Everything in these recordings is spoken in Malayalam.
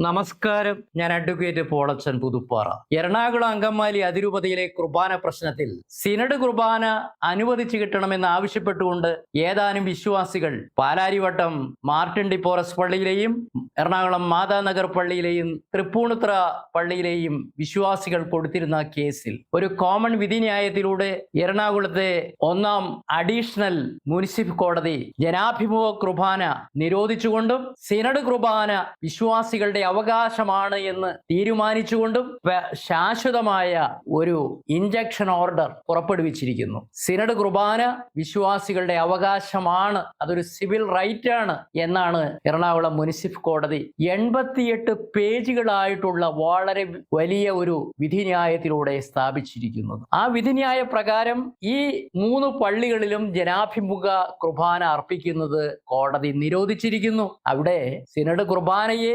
നമസ്കാരം. ഞാൻ അഡ്വക്കേറ്റ് പോളച്ചൻ പുതുപ്പാറ. എറണാകുളം അങ്കമാലി അതിരൂപതയിലെ കുർബാന പ്രശ്നത്തിൽ സിനഡ് കുർബാന അനുവദിച്ചു കിട്ടണമെന്ന് ആവശ്യപ്പെട്ടുകൊണ്ട് ഏതാനും വിശ്വാസികൾ പാലാരിവട്ടം മാർട്ടിൻ ഡിപ്പോറസ് പള്ളിയിലെയും എറണാകുളം മാതാനഗർ പള്ളിയിലെയും തൃപ്പൂണിത്ര പള്ളിയിലെയും വിശ്വാസികൾ കൊടുത്തിരുന്ന കേസിൽ ഒരു കോമൺ വിധി വിധിന്യായത്തിലൂടെ എറണാകുളത്തെ ഒന്നാം അഡീഷണൽ മുനിസിപ്പൽ കോടതി ജനാഭിമുഖ കുർബാന നിരോധിച്ചുകൊണ്ടും സിനഡ് കുർബാന വിശ്വാസികളുടെ അവകാശമാണ് എന്ന് തീരുമാനിച്ചുകൊണ്ടും ശാശ്വതമായ ഒരു ഇഞ്ചക്ഷൻ ഓർഡർ പുറപ്പെടുവിച്ചിരിക്കുന്നു. സിനഡ് കുർബാന വിശ്വാസികളുടെ അവകാശമാണ്. അതൊരു സിവിൽ റൈറ്റ് ആണ് എന്നാണ് എറണാകുളം മുനിസിപ്പൽ കോടതി എൺപത്തിയെട്ട് പേജുകളായിട്ടുള്ള വളരെ വലിയ ഒരു വിധിന്യായത്തിലൂടെ സ്ഥാപിച്ചിരിക്കുന്നത്. ആ വിധിന്യായ പ്രകാരം ഈ മൂന്ന് പള്ളികളിലും ജനാഭിമുഖ കുർബാന അർപ്പിക്കുന്നത് കോടതി നിരോധിച്ചിരിക്കുന്നു. അവിടെ സിനഡ് കുർബാനയെ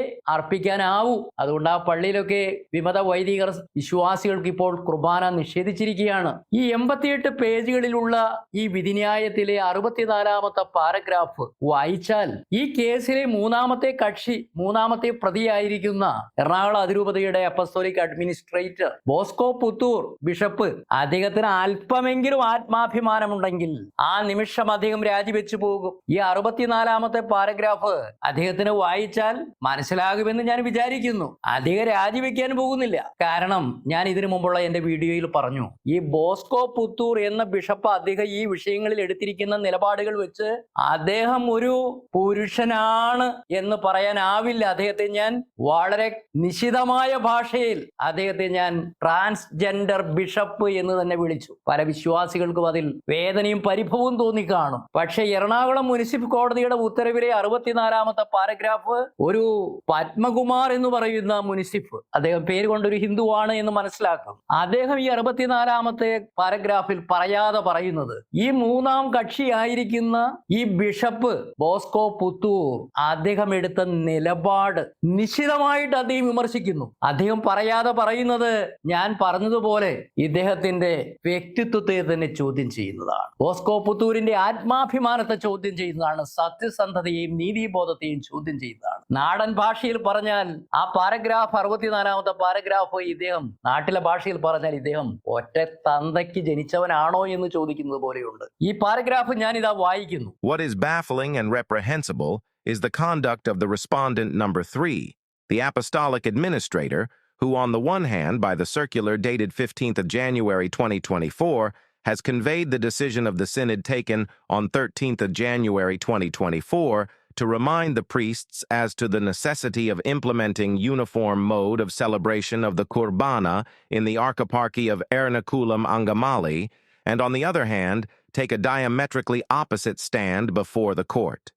അർപ്പിക്കാനാവൂ അതുകൊണ്ട് ആ പള്ളിയിലൊക്കെ വിമത വൈദികർ വിശ്വാസികൾക്ക് ഇപ്പോൾ കുർബാന നിഷേധിച്ചിരിക്കുകയാണ്. ഈ എൺപത്തിയെട്ട് പേജുകളിലുള്ള ഈ വിധിന്യായത്തിലെ അറുപത്തിനാലാമത്തെ പാരഗ്രാഫ് വായിച്ചാൽ ഈ കേസിലെ മൂന്നാമത്തെ കക്ഷി മൂന്നാമത്തെ പ്രതിയായിരിക്കുന്ന എറണാകുളം അതിരൂപതയുടെ apostolic administrator Bosco Puthur bishop അദ്ദേഹത്തിന് അല്പമെങ്കിലും ആത്മാഭിമാനമുണ്ടെങ്കിൽ ആ നിമിഷം അദ്ദേഹം രാജിവെച്ചു പോകും. ഈ അറുപത്തിനാലാമത്തെ പാരഗ്രാഫ് അദ്ദേഹത്തിന് വായിച്ചാൽ മനസ്സിലാകുമെന്ന് ഞാൻ വിചാരിക്കുന്നു. അധികം രാജിവെക്കാൻ പോകുന്നില്ല. കാരണം ഞാൻ ഇതിനു മുമ്പുള്ള എന്റെ വീഡിയോയിൽ പറഞ്ഞു. ഈ ബോസ്കോ പുത്തൂർ എന്ന ബിഷപ്പ് അദ്ദേഹം ഈ വിഷയങ്ങളിൽ എടുത്തിരിക്കുന്ന നിലപാടുകൾ വെച്ച് അദ്ദേഹം ഒരു പുരുഷനാണ് എന്ന് പറയാനാവില്ല. അദ്ദേഹത്തെ ഞാൻ വളരെ നിശിതമായ ഭാഷയിൽ അദ്ദേഹത്തെ ഞാൻ ട്രാൻസ്ജെൻഡർ ബിഷപ്പ് എന്ന് തന്നെ വിളിച്ചു. പല വിശ്വാസികൾക്കും അതിൽ വേദനയും പരിഭവവും തോന്നി കാണും. പക്ഷെ എറണാകുളം മുനിസിപ്പൽ കോടതിയുടെ ഉത്തരവിലെ അറുപത്തിനാലാമത്തെ പാരഗ്രാഫ് ഒരു പത്മകുമാർ എന്ന് പറയുന്ന മുനിസിഫ്. അദ്ദേഹം പേര് കൊണ്ടൊരു ഹിന്ദുവാണ് എന്ന് മനസ്സിലാക്കും. അദ്ദേഹം ഈ അറുപത്തിനാലാമത്തെ പാരഗ്രാഫിൽ പറയാതെ പറയുന്നത് ഈ മൂന്നാം കക്ഷിയായിരിക്കുന്ന ഈ ബിഷപ്പ് ബോസ്കോ പുത്തൂർ അദ്ദേഹം എടുത്ത നിലപാട് നിശ്ചിതമായിട്ട് അദ്ദേഹം വിമർശിക്കുന്നു. അദ്ദേഹം പറയാതെ പറയുന്നത് ഞാൻ പറഞ്ഞതുപോലെ ഇദ്ദേഹത്തിന്റെ വ്യക്തിത്വത്തെ തന്നെ ചോദ്യം ചെയ്യുന്നതാണ്. ബോസ്കോ പുത്തൂരിന്റെ ആത്മാഭിമാനത്തെ ചോദ്യം ചെയ്യുന്നതാണ് സത്യസന്ധതയെയും നീതിബോധത്തെയും ചോദ്യം ചെയ്യുന്നതാണ്. നാടൻ ഭാഷയിൽ പറഞ്ഞാൽ ആ പാരഗ്രാഫ് അറുപത്തിനാലാമത്തെ പാരഗ്രാഫ് ഇദ്ദേഹം നാട്ടിലെ ഭാഷയിൽ പറഞ്ഞാൽ ഇദ്ദേഹം ഒറ്റ തന്തയ്ക്ക് ജനിച്ചവനാണോ എന്ന് ചോദിക്കുന്നത് പോലെയുണ്ട് ഈ പാരഗ്രാഫ് ഞാൻ ഇതാ വായിക്കുന്നു What is baffling and reprehensible is the conduct of the respondent number three, the apostolic administrator, who, on the one hand, by the circular dated 15th of January 2024, has conveyed the decision of the synod taken on 13th of January 2024 to remind the priests as to the necessity of implementing uniform mode of celebration of the Kurbana in the archiparchy of Ernakulam Angamali, and on the other hand, take a diametrically opposite stand before the court.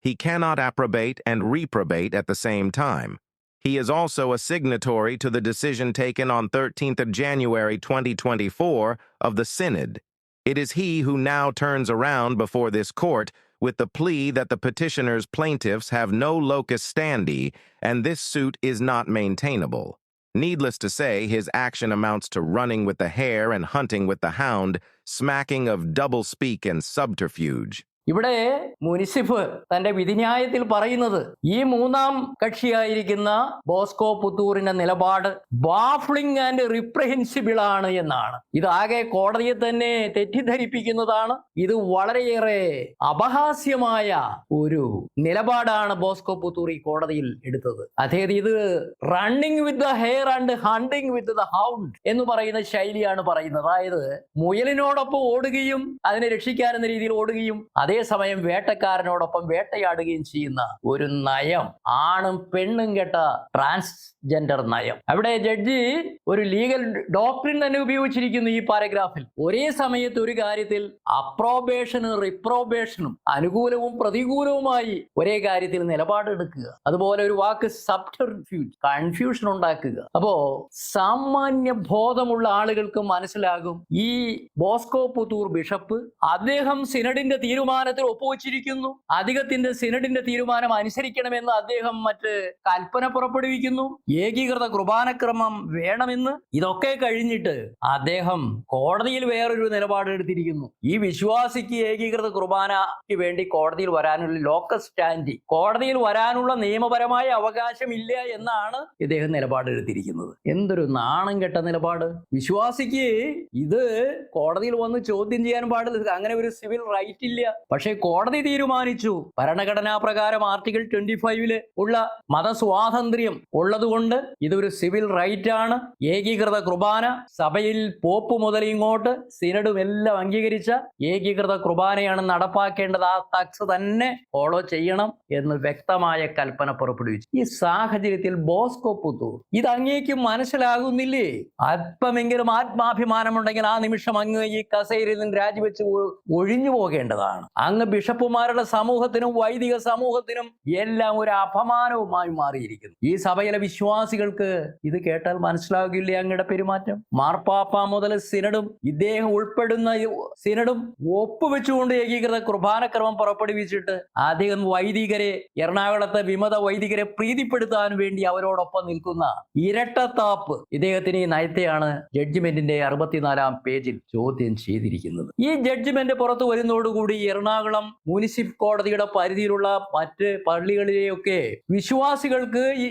He cannot approbate and reprobate at the same time. He is also a signatory to the decision taken on 13th of January 2024 of the Synod. It is he who now turns around before this court with the plea that the petitioner's plaintiffs have no locus standi and this suit is not maintainable. Needless to say, his action amounts to running with the hare and hunting with the hound, smacking of doublespeak and subterfuge. ഇവിടെ മുനിസിഫ് തന്റെ വിധിന്യായത്തിൽ പറയുന്നത് ഈ മൂന്നാം കക്ഷിയായിരിക്കുന്ന ബോസ്കോ പുത്തൂറിന്റെ നിലപാട് ബാഫ്ലിംഗ് ആൻഡ് റിപ്രഹെൻസിബിൾ ആണ് എന്നാണ്. ഇതാകെ കോടതിയെ തന്നെ തെറ്റിദ്ധരിപ്പിക്കുന്നതാണ്. ഇത് വളരെയേറെ അപഹാസ്യമായ ഒരു നിലപാടാണ് ബോസ്കോ പുത്തൂർ ഈ കോടതിയിൽ എടുത്തത്. അതായത് ഇത് running with the hare and hunting with the hound എന്ന് പറയുന്ന ശൈലിയാണ് പറയുന്നത്. അതായത് മുയലിനോടൊപ്പം ഓടുകയും അതിനെ രക്ഷിക്കാനെന്ന രീതിയിൽ ഓടുകയും അതേസമയം വേട്ടക്കാരനോടൊപ്പം വേട്ടയാടുകയും ചെയ്യുന്ന ഒരു നയം ആണും പെണ്ണും കേട്ട ട്രാൻസ്ജെൻഡർ നയം. അവിടെ ജഡ്ജി ഒരു ലീഗൽ ഡോക്ടറിൻ തന്നെ ഉപയോഗിച്ചിരിക്കുന്നു ഈ പാരഗ്രാഫിൽ. ഒരേ സമയത്ത് ഒരു കാര്യത്തിൽ അപ്രോബേഷനും റിപ്രോബേഷനും അനുകൂലവും പ്രതികൂലവുമായി ഒരേ കാര്യത്തിൽ നിലപാടെടുക്കുക. അതുപോലെ ഒരു വാക്ക് സബ്റ്റർഫ്യൂജ് കൺഫ്യൂഷൻ ഉണ്ടാക്കുക. അപ്പോ സാമാന്യ ബോധമുള്ള ആളുകൾക്ക് മനസ്സിലാകും ഈ ബോസ്കോ പുത്തൂർ ബിഷപ്പ് അദ്ദേഹം സിനഡിന്റെ തീരുമാനം തീരുമാനത്തിൽ ഒപ്പുവച്ചിരിക്കുന്നു. അധികത്തിന്റെ സിനഡിന്റെ തീരുമാനം അനുസരിക്കണമെന്ന് അദ്ദേഹം മറ്റ് കൽപ്പന പുറപ്പെടുവിക്കുന്നു. ഏകീകൃത കുർബാനക്രമം വേണമെന്ന് ഇതൊക്കെ കഴിഞ്ഞിട്ട് അദ്ദേഹം കോടതിയിൽ വേറൊരു നിലപാട് എടുത്തിരിക്കുന്നു. ഈ വിശ്വാസിക്ക് ഏകീകൃത കുർബാനയ്ക്ക് വേണ്ടി കോടതിയിൽ വരാനുള്ള ലോക്കൽ സ്റ്റാൻഡി കോടതിയിൽ വരാനുള്ള നിയമപരമായ അവകാശമില്ല എന്നാണ് ഇദ്ദേഹം നിലപാട് എടുത്തിരിക്കുന്നത്. എന്തൊരു നാണം കെട്ട നിലപാട്. വിശ്വാസിക്ക് ഇത് കോടതിയിൽ വന്ന് ചോദ്യം ചെയ്യാൻ പാടില്ല. അങ്ങനെ ഒരു സിവിൽ റൈറ്റ് ഇല്ല. പക്ഷേ കോടതി തീരുമാനിച്ചു. ഭരണഘടനാ പ്രകാരം ആർട്ടിക്കിൾ ട്വന്റി ഫൈവിൽ ഉള്ള മതസ്വാതന്ത്ര്യം ഉള്ളതുകൊണ്ട് ഇതൊരു സിവിൽ റൈറ്റ് ആണ്. ഏകീകൃത കുർബാന സഭയിൽ പോപ്പ് മുതൽ ഇങ്ങോട്ട് സിനഡും എല്ലാം അംഗീകരിച്ച ഏകീകൃത കുർബാനയാണ് നടപ്പാക്കേണ്ടത്. ആ തക്സ് തന്നെ ഫോളോ ചെയ്യണം എന്ന് വ്യക്തമായ കൽപ്പന പുറപ്പെടുവിച്ചു. ഈ സാഹചര്യത്തിൽ ബോസ്കോ പുത്തൂർ ഇത് അങ്ങേക്ക് മനസ്സിലാകുന്നില്ലേ? അല്പമെങ്കിലും ആത്മാഭിമാനമുണ്ടെങ്കിൽ ആ നിമിഷം അങ്ങ് ഈ കസേരയിൽ നിന്ന് രാജിവെച്ച് ഒഴിഞ്ഞു പോകേണ്ടതാണ്. അങ്ങ് ബിഷപ്പുമാരുടെ സമൂഹത്തിനും വൈദിക സമൂഹത്തിനും എല്ലാം ഒരു അപമാനവുമായി മാറിയിരിക്കുന്നു. ഈ സഭയിലെ വിശ്വാസികൾക്ക് ഇത് കേട്ടാൽ മനസ്സിലാകില്ല അങ്ങയുടെ പെരുമാറ്റം? മാർപ്പാപ്പ മുതൽ സിനഡും ഇദ്ദേഹം ഉൾപ്പെടുന്ന സിനഡും ഒപ്പുവെച്ചുകൊണ്ട് ഏകീകൃത കുർബാനക്രമം പുറപ്പെടുവിച്ചിട്ട് അദ്ദേഹം വൈദികരെ എറണാകുളത്തെ വിമത വൈദികരെ പ്രീതിപ്പെടുത്താൻ വേണ്ടി അവരോടൊപ്പം നിൽക്കുന്ന ഇരട്ടത്താപ്പ് ഇദ്ദേഹത്തിന് ഈ നയത്തെയാണ് ജഡ്ജ്മെന്റിന്റെ അറുപത്തിനാലാം പേജിൽ ചോദ്യം ചെയ്തിരിക്കുന്നത്. ഈ ജഡ്ജ്മെന്റ് പുറത്തു വരുന്നതോടുകൂടി എറണാകുളം മുനിസിപ്പൽ കോടതിയുടെ പരിധിയിലുള്ള മറ്റ് പള്ളികളിലെയൊക്കെ വിശ്വാസികൾക്ക് ഈ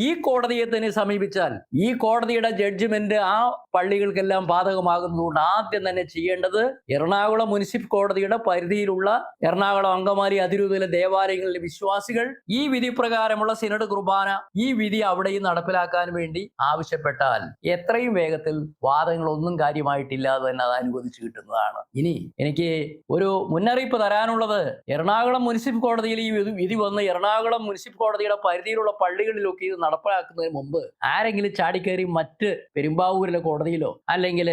ഈ കോടതിയെ തന്നെ സമീപിച്ചാൽ ഈ കോടതിയുടെ ജഡ്ജ്മെന്റ് ആ പള്ളികൾക്കെല്ലാം ബാധകമാകുന്നതുകൊണ്ട് ആദ്യം തന്നെ ചെയ്യേണ്ടത് എറണാകുളം മുനിസിപ്പൽ കോടതിയുടെ പരിധിയിലുള്ള എറണാകുളം അങ്കമാലി അതിരൂപതയിലെ ദേവാലയങ്ങളിലെ വിശ്വാസികൾ ഈ വിധി പ്രകാരമുള്ള സിനഡ് കുർബാന ഈ വിധി അവിടെയും നടപ്പിലാക്കാൻ വേണ്ടി ആവശ്യപ്പെട്ടാൽ എത്രയും വേഗത്തിൽ വാദങ്ങളൊന്നും കാര്യമായിട്ടില്ലാതെ തന്നെ അത് അനുവദിച്ചു കിട്ടുന്നതാണ്. ഇനി എനിക്ക് ഒരു മുന്നറിയിപ്പ് തരാനുള്ളത്. എറണാകുളം മുനിസിപ്പൽ കോടതിയിൽ ഈ വിധി- വന്ന് എറണാകുളം മുനിസിപ്പൽ കോടതിയുടെ പരിധിയിലുള്ള പള്ളികളിലൊക്കെ ഇത് നടപ്പിലാക്കുന്നതിന് മുമ്പ് ആരെങ്കിലും ചാടിക്കയറി മറ്റ് പെരുമ്പാവൂരിലെ കോടതിയിലോ അല്ലെങ്കിൽ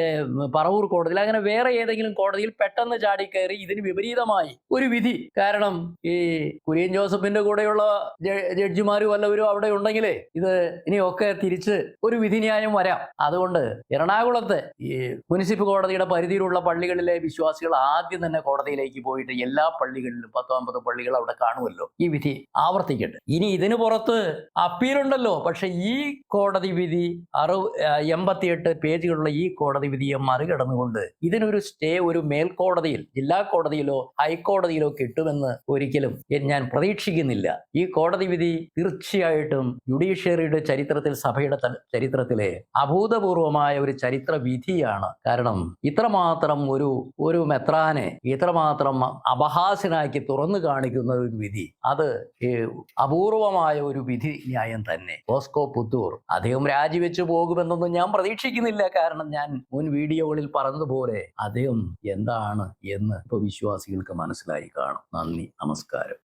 പറവൂർ കോടതിയിലോ അങ്ങനെ വേറെ ഏതെങ്കിലും കോടതിയിൽ പെട്ടെന്ന് ചാടിക്കയറി ഇതിന് വിപരീതമായി ഒരു വിധി. കാരണം ഈ കുര്യൻ ജോസഫിന്റെ കൂടെയുള്ള ജഡ്ജിമാരും വല്ലവരും അവിടെ ഉണ്ടെങ്കിലേ ഇത് ഇനിയൊക്കെ തിരിച്ച് ഒരു വിധിന്യായം വരാം. അതുകൊണ്ട് എറണാകുളത്ത് ഈ മുനിസിപ്പൽ കോടതിയുടെ പരിധിയിലുള്ള പള്ളികളിലെ വിശ്വാസികൾ ആദ്യം തന്നെ കോടതിയിലേക്ക് പോയിട്ട് എല്ലാ പള്ളികളിലും പത്തോ അമ്പതോ പള്ളികൾ അവിടെ കാണുമല്ലോ. ഈ വിധി ആവർത്തിക്കട്ടെ. ഇനി ഇതിന് പുറത്ത് അപ്പീലുണ്ടല്ലോ. പക്ഷെ ഈ കോടതി വിധി അറു എൺപത്തിയെട്ട് പേജുകളുള്ള ഈ കോടതി വിധിയെ മറികടന്നുകൊണ്ട് ഇതിനൊരു സ്റ്റേ ഒരു മേൽക്കോടതിയിൽ ജില്ലാ കോടതിയിലോ ഹൈക്കോടതിയിലോ കിട്ടുമെന്ന് ഒരിക്കലും ഞാൻ പ്രതീക്ഷിക്കുന്നില്ല. ഈ കോടതി വിധി തീർച്ചയായിട്ടും ജുഡീഷ്യറിയുടെ ചരിത്രത്തിൽ സഭയുടെ ചരിത്രത്തിലെ അഭൂതപൂർവമായ ഒരു ചരിത്ര വിധിയാണ് കാരണം ഇത്രമാത്രം ഒരു ഒരു മെത്രാനെ ഇത്രമാത്രം അപഹാസ്യനാക്കി തുറന്നു കാണിക്കുന്ന ഒരു വിധി. അത് അപൂർവമായ ഒരു വിധി ന്യായം തന്നെ. ഓസ്കോ പുത്തൂർ അദ്ദേഹം രാജിവെച്ചു പോകുമെന്നൊന്നും ഞാൻ പ്രതീക്ഷിക്കുന്നില്ല. കാരണം ഞാൻ മുൻ വീഡിയോകളിൽ പറഞ്ഞതുപോലെ അദ്ദേഹം എന്താണ് എന്ന് ഇപ്പൊ വിശ്വാസികൾക്ക് മനസ്സിലായി കാണും. നന്ദി നമസ്കാരം.